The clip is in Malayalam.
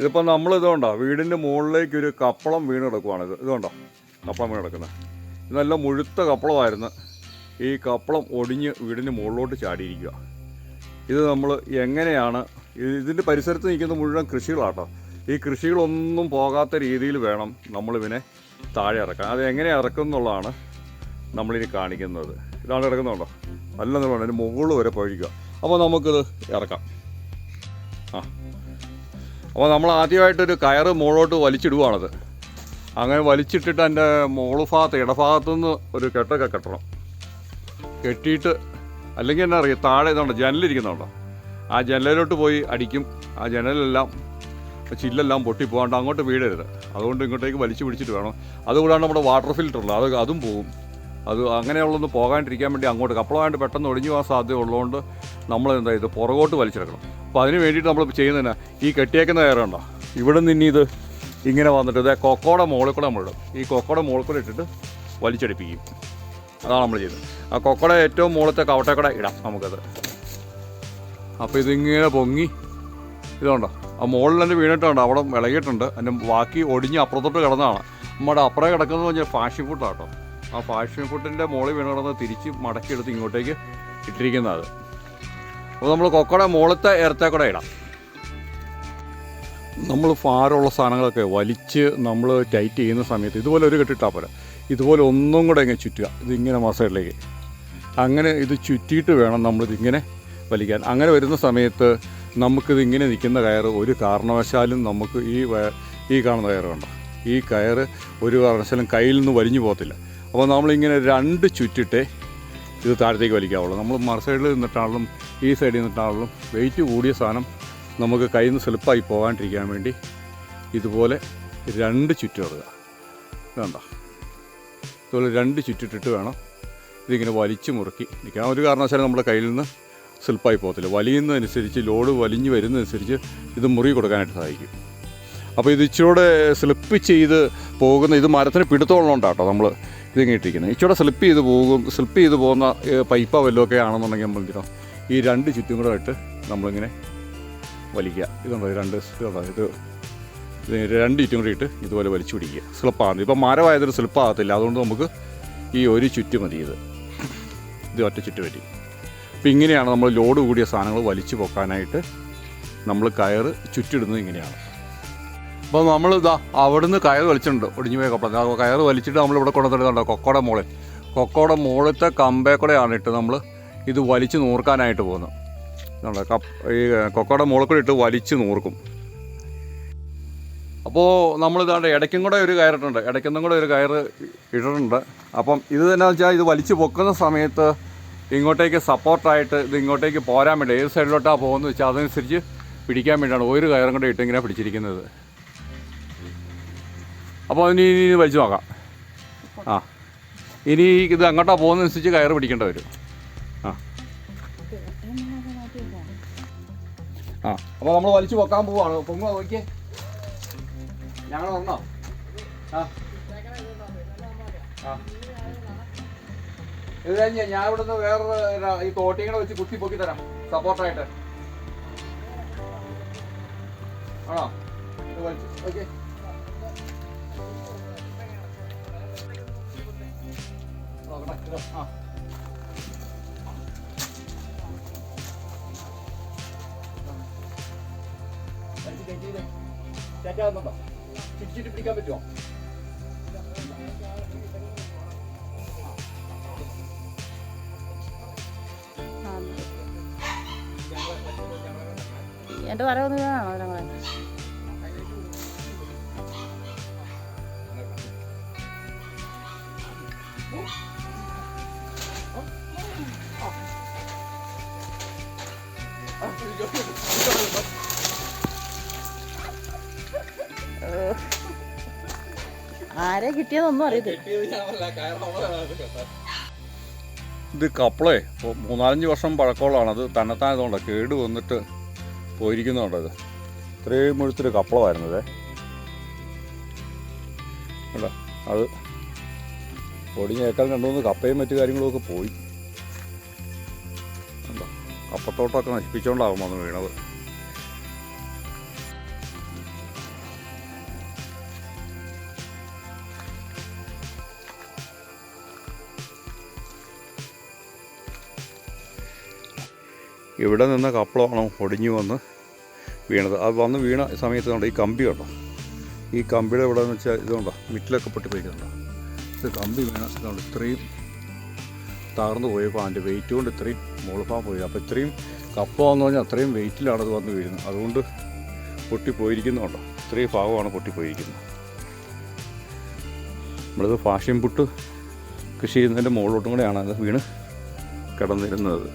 ഇതിപ്പോൾ നമ്മൾ ഇതുകൊണ്ടോ വീടിന്റെ മുകളിലേക്ക് ഒരു കപ്പളം വീണ് കിടക്കുവാണ് ഇത് ഇതുകൊണ്ടോ കപ്പളം വീണ് കിടക്കുന്നത് ഇത് നല്ല മുഴുത്ത കപ്പളമായിരുന്നു. ഈ കപ്പളം ഒടിഞ്ഞ് വീടിന്റെ മുകളിലോട്ട് ചാടിയിരിക്കുക ഇത് നമ്മൾ എങ്ങനെയാണ് ഇത് ഇതിന്റെ പരിസരത്ത് നിൽക്കുന്ന മുഴുവൻ കൃഷികളാട്ടോ. ഈ കൃഷികളൊന്നും പോകാത്ത രീതിയിൽ വേണം നമ്മളിതിനെ താഴെ ഇറക്കാൻ. അത് എങ്ങനെ ഇറക്കും എന്നുള്ളതാണ് നമ്മളിനി കാണിക്കുന്നത്. ഇതാണ് ഇറക്കുന്നുണ്ടോ നിലമാണ് അതിന് മുകളിൽ വരെ പഴിക്കുക അപ്പോൾ നമുക്കിത് ഇറക്കാം. ആ. അപ്പോൾ നമ്മൾ ആദ്യമായിട്ടൊരു കയറ് മുകളോട്ട് വലിച്ചിടുവാണത്. അങ്ങനെ വലിച്ചിട്ടിട്ട് എന്റെ മുകൾ ഭാഗത്ത് ഇടഭാഗത്തു നിന്ന് ഒരു കെട്ടൊക്കെ കെട്ടണം. കെട്ടിയിട്ട് അല്ലെങ്കിൽ എന്നാ അറിയാം താഴെ ഇതുണ്ട് ജനലിരിക്കുന്നുണ്ടോ? ആ ജനലിലോട്ട് പോയി അടിക്കും. ആ ജനലെല്ലാം ചില്ലെല്ലാം പൊട്ടിപ്പോകാണ്ട് അങ്ങോട്ട് വീഴരുത്. അതുകൊണ്ട് ഇങ്ങോട്ടേക്ക് വലിച്ചു പിടിച്ചിട്ട് വേണം. അതുകൂടാണ്ട് നമ്മുടെ വാട്ടർ ഫിൽറ്റർ ഉള്ളത് അത് അതും പോകും അത് അങ്ങനെയുള്ളൊന്ന് പോകാണ്ടിരിക്കാൻ വേണ്ടി അങ്ങോട്ട് കപ്പളമായിട്ട് പെട്ടെന്ന് ഒടിഞ്ഞു പോകാൻ സാധ്യത ഉള്ളതുകൊണ്ട് നമ്മൾ എന്താ ഇത് പുറകോട്ട് വലിച്ചെടുക്കണം. അപ്പോൾ അതിന് വേണ്ടിയിട്ട് നമ്മൾ ചെയ്യുന്നതിന് ഈ കെട്ടിയേക്കുന്ന കയറുണ്ടോ ഇവിടെ നിന്ന് ഇത് ഇങ്ങനെ വന്നിട്ട് ഇതേ കൊക്കോടെ മുകളിൽ കൂടെ നമ്മളിടും. ഈ കൊക്കോടെ മുകളിൽ കൂടെ ഇട്ടിട്ട് വലിച്ചടിപ്പിക്കും. അതാണ് നമ്മൾ ചെയ്യുന്നത്. ആ കൊക്കോടെ ഏറ്റവും മുകളിലത്തെ കൂടെ ഇടാം നമുക്കത്. അപ്പോൾ ഇതിങ്ങനെ പൊങ്ങി ഇതുണ്ടോ ആ മുകളിൽ തന്നെ വീണിട്ടുണ്ട് അവിടെ വിളകിയിട്ടുണ്ട്. അതിന്റെ ബാക്കി ഒടിഞ്ഞ് അപ്പുറത്തോട്ട് കിടന്നതാണ്. നമ്മുടെ അപ്പുറം കിടക്കുന്നത് പറഞ്ഞാൽ ഫാഷൻ കേട്ടോ ആ ഫാഷൻ ഫുഡിന്റെ മോളിൽ വീണ് കിടന്ന് തിരിച്ച് മടക്കിയെടുത്ത് ഇങ്ങോട്ടേക്ക് ഇട്ടിരിക്കുന്നത്. അപ്പോൾ നമ്മൾ കൊക്കട മുകളിലത്തെ ഇറത്തേക്കൂടെ ഇടാം. നമ്മൾ ഭാരമുള്ള സാധനങ്ങളൊക്കെ വലിച്ച് നമ്മൾ ടൈറ്റ് ചെയ്യുന്ന സമയത്ത് ഇതുപോലെ ഒരു കെട്ടിട്ടാൽ പോലെ ഇതുപോലെ ഒന്നും കൂടെ ഇങ്ങനെ ചുറ്റുക. ഇതിങ്ങനെ മസൈഡിലേക്ക് അങ്ങനെ ഇത് ചുറ്റിയിട്ട് വേണം നമ്മളിതിങ്ങനെ വലിക്കാൻ. അങ്ങനെ വരുന്ന സമയത്ത് നമുക്കിത് ഇങ്ങനെ നിൽക്കുന്ന കയറ് ഒരു കാരണവശാലും നമുക്ക് ഈ ഈ കാണുന്ന കയറ് വേണ്ട ഈ കയറ് ഒരു കാരണവശാലും കയ്യിൽ നിന്ന് വലിഞ്ഞു പോകത്തില്ല. അപ്പോൾ നമ്മളിങ്ങനെ രണ്ട് ചുറ്റിട്ട് ഇത് താഴത്തേക്ക് വലിക്കാവുള്ളൂ. നമ്മൾ മറു സൈഡിൽ നിന്നിട്ടാണെങ്കിലും ഈ സൈഡിൽ നിന്നിട്ടാണെങ്കിലും വെയിറ്റ് കൂടിയ സാധനം നമുക്ക് കയ്യിൽ നിന്ന് സ്ലിപ്പായി പോകാണ്ടിരിക്കാൻ വേണ്ടി ഇതുപോലെ രണ്ട് ചുറ്റിടുക വേണ്ട ഇതുപോലെ രണ്ട് ചുറ്റിട്ടിട്ട് വേണം ഇതിങ്ങനെ വലിച്ചു മുറുക്കി നിൽക്കാൻ. ഒരു കാരണവശാലും നമ്മുടെ കയ്യിൽ നിന്ന് സ്ലിപ്പായി പോകത്തില്ല. വലിയുന്നതനുസരിച്ച് ലോഡ് വലിഞ്ഞു വരുന്നതനുസരിച്ച് ഇത് മുറുകി കൊടുക്കാനായിട്ട് സഹായിക്കും അപ്പോൾ ഇത് ഇച്ചിരൂടെ സ്ലിപ്പ് ചെയ്ത് പോകുന്ന ഇത് മരത്തിന് പിടുത്തമുള്ളതുകൊണ്ടാട്ടോ നമ്മൾ ഇതിങ്ങനെ ഇച്ചിരി സ്ലിപ്പ് ചെയ്ത് പോകും സ്ലിപ്പ് ചെയ്ത് പോകുന്ന പൈപ്പോ ഒക്കെ ആണെന്നുണ്ടെങ്കിൽ നമ്മൾ എന്തിനോ ഈ രണ്ട് ചുറ്റും കൂടെ ഇട്ട് നമ്മളിങ്ങനെ വലിക്കുക. ഇതുണ്ടോ? രണ്ട് ഇത് രണ്ട് ചുറ്റും കൂടി ഇട്ട് ഇതുപോലെ വലിച്ചു പിടിക്കുക. സ്ലിപ്പാകുന്നത് ഇപ്പം മരമായതൊരു സ്ലിപ്പാകത്തില്ല അതുകൊണ്ട് നമുക്ക് ഈ ഒരു ചുറ്റ് മതി ഇത്. ഇത് ഒറ്റ ചുറ്റ് പറ്റി. അപ്പം ഇങ്ങനെയാണ് നമ്മൾ ലോഡ് കൂടിയ സാധനങ്ങൾ വലിച്ചു പൊക്കാനായിട്ട് നമ്മൾ കയറ് ചുറ്റിടുന്നത് ഇങ്ങനെയാണ്. അപ്പോൾ നമ്മൾ ഇതാ അവിടുന്ന് കയർ വലിച്ചിട്ടുണ്ട്. ഒടിഞ്ഞു പോയ കയർ വലിച്ചിട്ട് നമ്മൾ ഇവിടെ കൊണ്ടുവന്നിട്ടുണ്ട് കൊക്കോടെ മോളിൽ. കൊക്കോടെ മുകളിലത്തെ കമ്പേ കൂടെയാണ് ഇട്ട് നമ്മൾ ഇത് വലിച്ചു നൂർക്കാനായിട്ട് പോകുന്നത്. കപ്പ് ഈ കൊക്കോടെ മുകളിൽ ഇട്ട് വലിച്ചു നൂർക്കും. അപ്പോൾ നമ്മൾ ഇതാണ്ട് ഇടയ്ക്കും കൂടെ ഒരു കയറിട്ടുണ്ട്. ഇടയ്ക്കൊന്നും കൂടെ ഒരു കയർ ഇട്ടിട്ടുണ്ട്. അപ്പം ഇത് തന്നെ വെച്ചാൽ ഇത് വലിച്ചു പൊക്കുന്ന സമയത്ത് ഇങ്ങോട്ടേക്ക് സപ്പോർട്ടായിട്ട് ഇത് ഇങ്ങോട്ടേക്ക് പോരാൻ വേണ്ടി ഏത് സൈഡിലോട്ടാണ് പോകുന്നത് വെച്ചാൽ അതനുസരിച്ച് പിടിക്കാൻ വേണ്ടിയാണ് ഒരു കയറും കൂടെ ഇട്ടിങ്ങനെ പിടിച്ചിരിക്കുന്നത്. അപ്പോൾ ഇനി ഇനി വലിച്ചു നോക്കാം. ആ. ഇനി ഇത് അങ്ങോട്ടാ പോകുന്നതനുസരിച്ച് കയറ് പിടിക്കേണ്ട വരും. ആ. അപ്പോൾ നമ്മൾ വലിച്ചു പൊക്കാൻ പോവാണ്. പൊങ്ങ നോക്കിയേ. ഞങ്ങൾ വന്നോ? ആ. ആ. ഇത് കഴിഞ്ഞ ഞാൻ ഇവിടുന്ന് വേറെ ഈ തോട്ടിയും കൂടെ വെച്ച് കുത്തി പൊക്കി തരാം. സപ്പോർട്ടായിട്ട്. ആണോ? ഓക്കെ കയറ്റാവുന്നുണ്ടോ പിടിച്ചിട്ട് പിടിക്കാൻ പറ്റുമോ എന്റെ വരവ് വേണോ ഞങ്ങളെ ആരെ കിട്ടിയതൊന്നും അറിയത്തില്ല. ഇത് കപ്പളേ മൂന്നാലഞ്ച് വർഷം പഴക്കമുള്ളതാണ് അത് തന്നെത്താൻ ഇതുകൊണ്ട് കേട് വന്നിട്ട് പോയിരിക്കുന്നുണ്ടത് ഇത്. ഇത്രയും മുഴുത്തൊരു കപ്പളമായിരുന്നത് അത് പൊടിഞ്ഞ ഏക്കൽ രണ്ടുമൂന്ന് കപ്പയും മറ്റു കാര്യങ്ങളുമൊക്കെ പോയി. എന്താ കപ്പത്തോട്ടമൊക്കെ നശിപ്പിച്ചുകൊണ്ടാകും വന്ന് വീണത്. ഇവിടെ നിന്ന കപ്പളമാണ് ഒടിഞ്ഞു വന്ന് വീണത്. അത് വന്ന് വീണ സമയത്ത് കണ്ടോ ഈ കമ്പി കണ്ടോ? ഈ കമ്പിയുടെ ഇവിടെ എന്ന് വെച്ചാൽ ഇതുണ്ടോ മിറ്റിലൊക്കെ പൊട്ടിപ്പോയിക്കുന്നുണ്ടോ ഇത് കമ്പി വീണ. ഇതുകൊണ്ട് ഇത്രയും തകർന്നു പോയപ്പോൾ അതിന്റെ വെയിറ്റ് കൊണ്ട് ഇത്രയും മുളപ്പാൻ പോയി. അപ്പോൾ ഇത്രയും കപ്പ വന്നു കഴിഞ്ഞാൽ അത്രയും വെയിറ്റിലാണ് അത് വന്ന് വീഴുന്നത്. അതുകൊണ്ട് പൊട്ടിപ്പോയിരിക്കുന്നുണ്ടോ. ഇത്രയും ഭാഗമാണ് പൊട്ടിപ്പോയിരിക്കുന്നത്. നമ്മളിത് ഫാഷൻ പുട്ട് കൃഷി ചെയ്യുന്നതിന്റെ മുകളിലോട്ടും കൂടെയാണ് അത് വീണ് കിടന്നിരുന്നത്.